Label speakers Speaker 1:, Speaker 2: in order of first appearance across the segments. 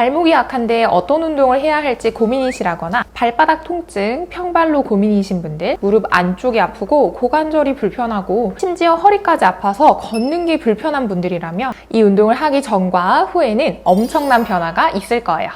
Speaker 1: 발목이 약한데 어떤 운동을 해야 할지 고민이시라거나 발바닥 통증, 평발로 고민이신 분들, 무릎 안쪽이 아프고 고관절이 불편하고 심지어 허리까지 아파서 걷는 게 불편한 분들이라면 이 운동을 하기 전과 후에는 엄청난 변화가 있을 거예요.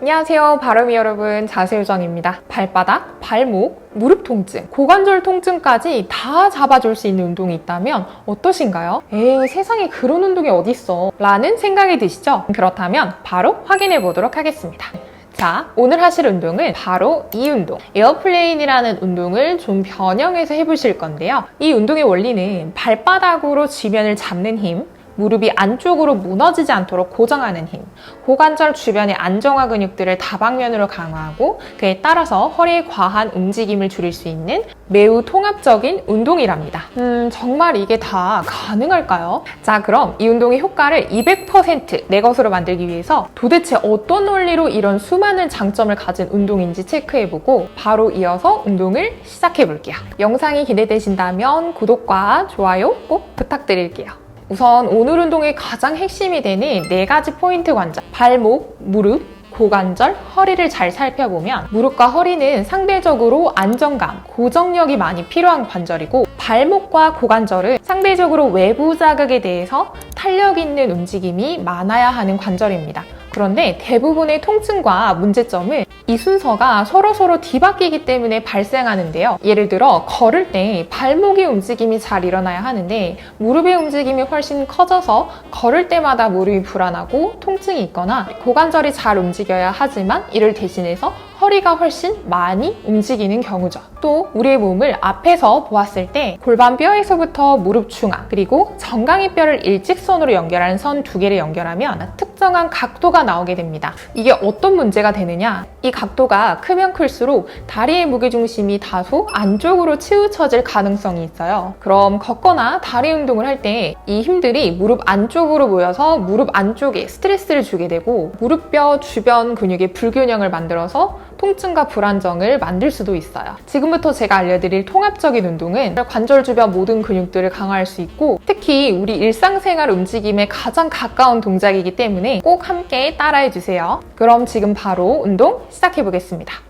Speaker 1: 안녕하세요. 바로미 여러분. 자세요정입니다. 발바닥, 발목, 무릎 통증, 고관절 통증까지 다 잡아줄 수 있는 운동이 있다면 어떠신가요? 에이, 세상에 그런 운동이 어딨어. 라는 생각이 드시죠? 그렇다면 바로 확인해 보도록 하겠습니다. 자, 오늘 하실 운동은 바로 이 운동, 에어플레인이라는 운동을 좀 변형해서 해보실 건데요. 이 운동의 원리는 발바닥으로 지면을 잡는 힘, 무릎이 안쪽으로 무너지지 않도록 고정하는 힘, 고관절 주변의 안정화 근육들을 다방면으로 강화하고 그에 따라서 허리의 과한 움직임을 줄일 수 있는 매우 통합적인 운동이랍니다. 음, 정말 이게 다 가능할까요? 자, 그럼 이 운동의 효과를 200%내 것으로 만들기 위해서 도대체 어떤 원리로 이런 수많은 장점을 가진 운동인지 체크해보고 바로 이어서 운동을 시작해볼게요. 영상이 기대되신다면 구독과 좋아요 꼭 부탁드릴게요. 우선 오늘 운동의 가장 핵심이 되는 네 가지 포인트 관절. 발목, 무릎, 고관절, 허리를 잘 살펴보면 무릎과 허리는 상대적으로 안정감, 고정력이 많이 필요한 관절이고 발목과 고관절은 상대적으로 외부 자극에 대해서 탄력 있는 움직임이 많아야 하는 관절입니다. 그런데 대부분의 통증과 문제점은 이 순서가 서로 서로 뒤바뀌기 때문에 발생하는데요. 예를 들어 걸을 때 발목의 움직임이 잘 일어나야 하는데 무릎의 움직임이 훨씬 커져서 걸을 때마다 무릎이 불안하고 통증이 있거나 고관절이 잘 움직여야 하지만 이를 대신해서 허리가 훨씬 많이 움직이는 경우죠. 또 우리의 몸을 앞에서 보았을 때 골반뼈에서부터 무릎 중앙 그리고 정강이 뼈를 일직선으로 연결하는 선 두 개를 연결하면 특 정한 각도가 나오게 됩니다. 이게 어떤 문제가 되느냐? 이 각도가 크면 클수록 다리의 무게중심이 다소 안쪽으로 치우쳐질 가능성이 있어요. 그럼 걷거나 다리 운동을 할 때 이 힘들이 무릎 안쪽으로 모여서 무릎 안쪽에 스트레스를 주게 되고 무릎뼈 주변 근육의 불균형을 만들어서 통증과 불안정을 만들 수도 있어요. 지금부터 제가 알려드릴 통합적인 운동은 관절 주변 모든 근육들을 강화할 수 있고 특히 우리 일상생활 움직임에 가장 가까운 동작이기 때문에 꼭 함께 따라해 주세요. 그럼 지금 바로 운동 시작해 보겠습니다.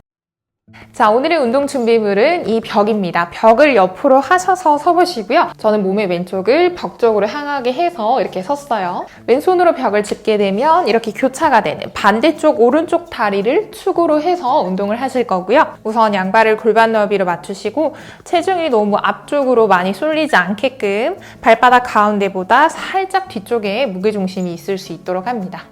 Speaker 1: 자, 오늘의 운동 준비물은 이 벽입니다. 벽을 옆으로 하셔서 서보시고요. 저는 몸의 왼쪽을 벽 쪽으로 향하게 해서 이렇게 섰어요. 왼손으로 벽을 짚게 되면 이렇게 교차가 되는 반대쪽 오른쪽 다리를 축으로 해서 운동을 하실 거고요. 우선 양발을 골반 너비로 맞추시고 체중이 너무 앞쪽으로 많이 쏠리지 않게끔 발바닥 가운데보다 살짝 뒤쪽에 무게중심이 있을 수 있도록 합니다.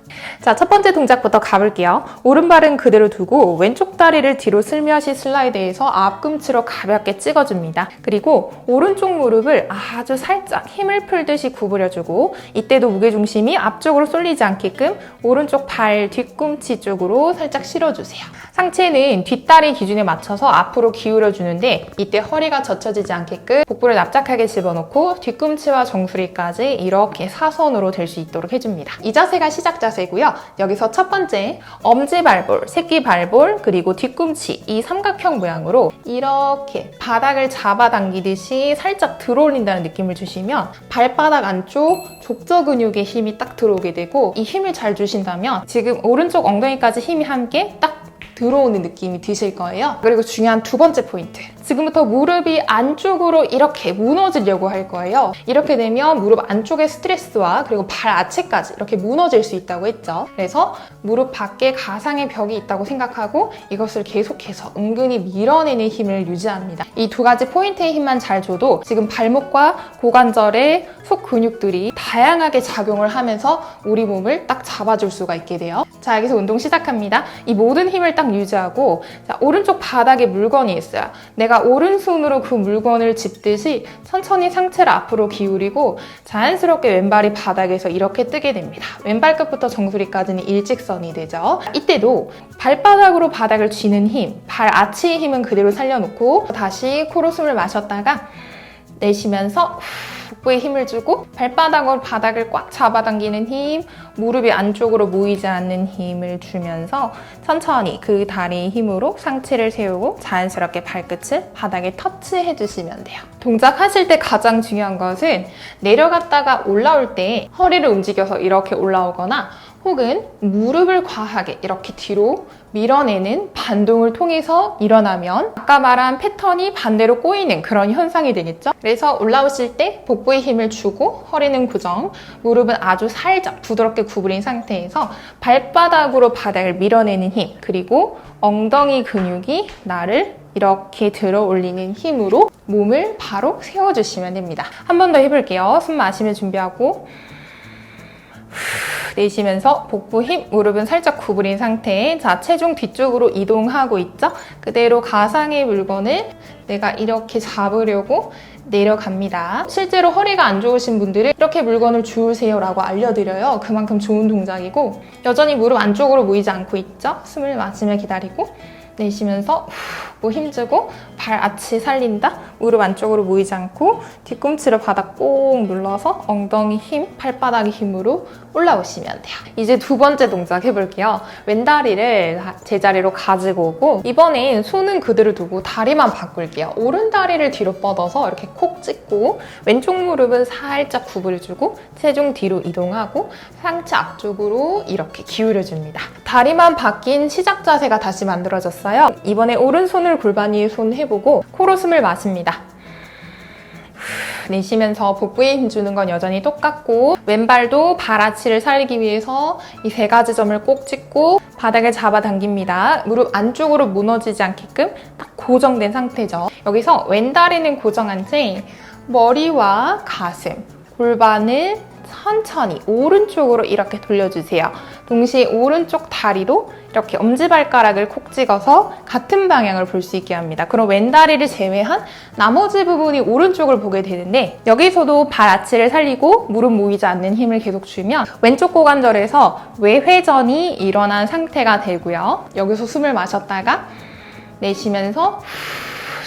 Speaker 1: 자, 첫 번째 동작부터 가볼게요. 오른발은 그대로 두고 왼쪽 다리를 뒤로 슬며시 슬라이드해서 앞꿈치로 가볍게 찍어줍니다. 그리고 오른쪽 무릎을 아주 살짝 힘을 풀듯이 구부려주고 이때도 무게중심이 앞쪽으로 쏠리지 않게끔 오른쪽 발 뒤꿈치 쪽으로 살짝 실어주세요. 상체는 뒷다리 기준에 맞춰서 앞으로 기울여주는데 이때 허리가 젖혀지지 않게끔 복부를 납작하게 집어넣고 뒤꿈치와 정수리까지 이렇게 사선으로 될 수 있도록 해줍니다. 이 자세가 시작 자세고요. 여기서 첫 번째 엄지 발볼, 새끼 발볼, 그리고 뒤꿈치 이 삼각형 모양으로 이렇게 바닥을 잡아당기듯이 살짝 들어올린다는 느낌을 주시면 발바닥 안쪽 족저 근육에 힘이 딱 들어오게 되고 이 힘을 잘 주신다면 지금 오른쪽 엉덩이까지 힘이 함께 딱 들어오는 느낌이 드실 거예요. 그리고 중요한 두 번째 포인트. 지금부터 무릎이 안쪽으로 이렇게 무너지려고 할 거예요. 이렇게 되면 무릎 안쪽의 스트레스와 그리고 발 아치까지 이렇게 무너질 수 있다고 했죠. 그래서 무릎 밖에 가상의 벽이 있다고 생각하고 이것을 계속해서 은근히 밀어내는 힘을 유지합니다. 이 두 가지 포인트의 힘만 잘 줘도 지금 발목과 고관절의 속 근육들이 다양하게 작용을 하면서 우리 몸을 딱 잡아줄 수가 있게 돼요. 자, 여기서 운동 시작합니다. 이 모든 힘을 딱 유지하고 자, 오른쪽 바닥에 물건이 있어요. 내가 오른손으로 그 물건을 짚듯이 천천히 상체를 앞으로 기울이고 자연스럽게 왼발이 바닥에서 이렇게 뜨게 됩니다. 왼발 끝부터 정수리까지는 일직선이 되죠. 이때도 발바닥으로 바닥을 쥐는 힘, 발 아치의 힘은 그대로 살려놓고 다시 코로 숨을 마셨다가 내쉬면서 복부에 힘을 주고 발바닥으로 바닥을 꽉 잡아당기는 힘, 무릎이 안쪽으로 모이지 않는 힘을 주면서 천천히 그 다리의 힘으로 상체를 세우고 자연스럽게 발끝을 바닥에 터치해 주시면 돼요. 동작하실 때 가장 중요한 것은 내려갔다가 올라올 때 허리를 움직여서 이렇게 올라오거나 혹은 무릎을 과하게 이렇게 뒤로 밀어내는 반동을 통해서 일어나면 아까 말한 패턴이 반대로 꼬이는 그런 현상이 되겠죠? 그래서 올라오실 때 복부에 힘을 주고 허리는 고정, 무릎은 아주 살짝 부드럽게 구부린 상태에서 발바닥으로 바닥을 밀어내는 힘, 그리고 엉덩이 근육이 나를 이렇게 들어 올리는 힘으로 몸을 바로 세워주시면 됩니다. 한 번 더 해볼게요. 숨 마시며 준비하고 내쉬면서 복부 힘, 무릎은 살짝 구부린 상태에 자 체중 뒤쪽으로 이동하고 있죠? 그대로 가상의 물건을 내가 이렇게 잡으려고 내려갑니다. 실제로 허리가 안 좋으신 분들은 이렇게 물건을 주우세요 라고 알려드려요. 그만큼 좋은 동작이고 여전히 무릎 안쪽으로 모이지 않고 있죠? 숨을 마시며 기다리고 내쉬면서 후, 힘주고 발 아치 살린다. 무릎 안쪽으로 모이지 않고 뒤꿈치를 바닥 꼭 눌러서 엉덩이 힘, 발바닥의 힘으로 올라오시면 돼요. 이제 두 번째 동작 해볼게요. 왼다리를 제자리로 가지고 오고 이번엔 손은 그대로 두고 다리만 바꿀게요. 오른 다리를 뒤로 뻗어서 이렇게 콕 찍고 왼쪽 무릎은 살짝 구부려주고 체중 뒤로 이동하고 상체 앞쪽으로 이렇게 기울여줍니다. 다리만 바뀐 시작 자세가 다시 만들어졌어요. 이번에 오른손 을 골반 위에 손 해보고 코로 숨을 마십니다. 내쉬면서 복부에 힘주는 건 여전히 똑같고 왼발도 발아치를 살리기 위해서 이 세 가지 점을 꼭 찍고 바닥을 잡아당깁니다. 무릎 안쪽으로 무너지지 않게끔 딱 고정된 상태죠. 여기서 왼다리는 고정한 채 머리와 가슴, 골반을 천천히 오른쪽으로 이렇게 돌려주세요. 동시에 오른쪽 다리로 이렇게 엄지발가락을 콕 찍어서 같은 방향을 볼 수 있게 합니다. 그럼 왼다리를 제외한 나머지 부분이 오른쪽을 보게 되는데 여기서도 발 아치를 살리고 무릎 모이지 않는 힘을 계속 주면 왼쪽 고관절에서 외회전이 일어난 상태가 되고요. 여기서 숨을 마셨다가 내쉬면서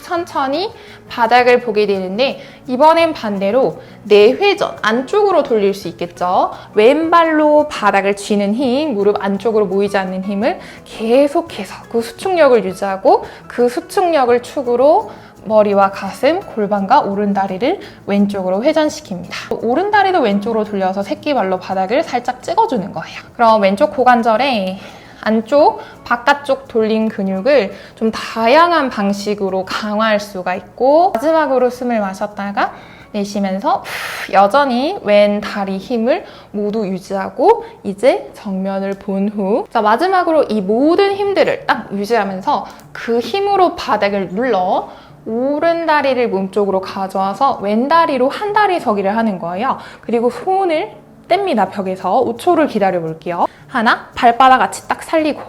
Speaker 1: 천천히 바닥을 보게 되는데 이번엔 반대로 내회전 안쪽으로 돌릴 수 있겠죠. 왼발로 바닥을 쥐는 힘, 무릎 안쪽으로 모이지 않는 힘을 계속해서 그 수축력을 유지하고 그 수축력을 축으로 머리와 가슴, 골반과 오른다리를 왼쪽으로 회전시킵니다. 오른다리도 왼쪽으로 돌려서 새끼발로 바닥을 살짝 찍어주는 거예요. 그럼 왼쪽 고관절에 안쪽, 바깥쪽 돌린 근육을 좀 다양한 방식으로 강화할 수가 있고 마지막으로 숨을 마셨다가 내쉬면서 여전히 왼 다리 힘을 모두 유지하고 이제 정면을 본후 마지막으로 이 모든 힘들을 딱 유지하면서 그 힘으로 바닥을 눌러 오른 다리를 몸쪽으로 가져와서 왼 다리로 한 다리 서기를 하는 거예요. 그리고 손을 뗍니다. 벽에서 5초를 기다려 볼게요. 하나, 발바닥 아치 딱 살리고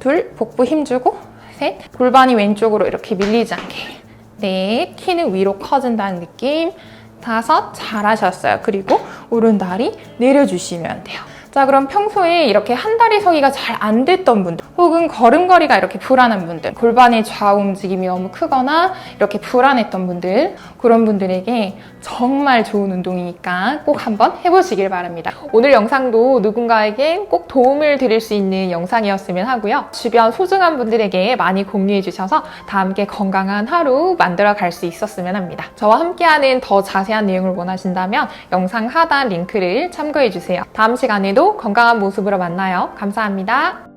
Speaker 1: 둘, 복부 힘주고 셋, 골반이 왼쪽으로 이렇게 밀리지 않게 넷, 키는 위로 커진다는 느낌 다섯, 잘하셨어요. 그리고 오른 다리 내려주시면 돼요. 자, 그럼 평소에 이렇게 한 다리 서기가 잘 안 됐던 분들, 혹은 걸음걸이가 이렇게 불안한 분들, 골반의 좌우 움직임이 너무 크거나 이렇게 불안했던 분들, 그런 분들에게 정말 좋은 운동이니까 꼭 한번 해보시길 바랍니다. 오늘 영상도 누군가에게 꼭 도움을 드릴 수 있는 영상이었으면 하고요. 주변 소중한 분들에게 많이 공유해 주셔서 다 함께 건강한 하루 만들어 갈 수 있었으면 합니다. 저와 함께하는 더 자세한 내용을 원하신다면 영상 하단 링크를 참고해 주세요. 다음 시간에 도 건강한 모습으로 만나요. 감사합니다.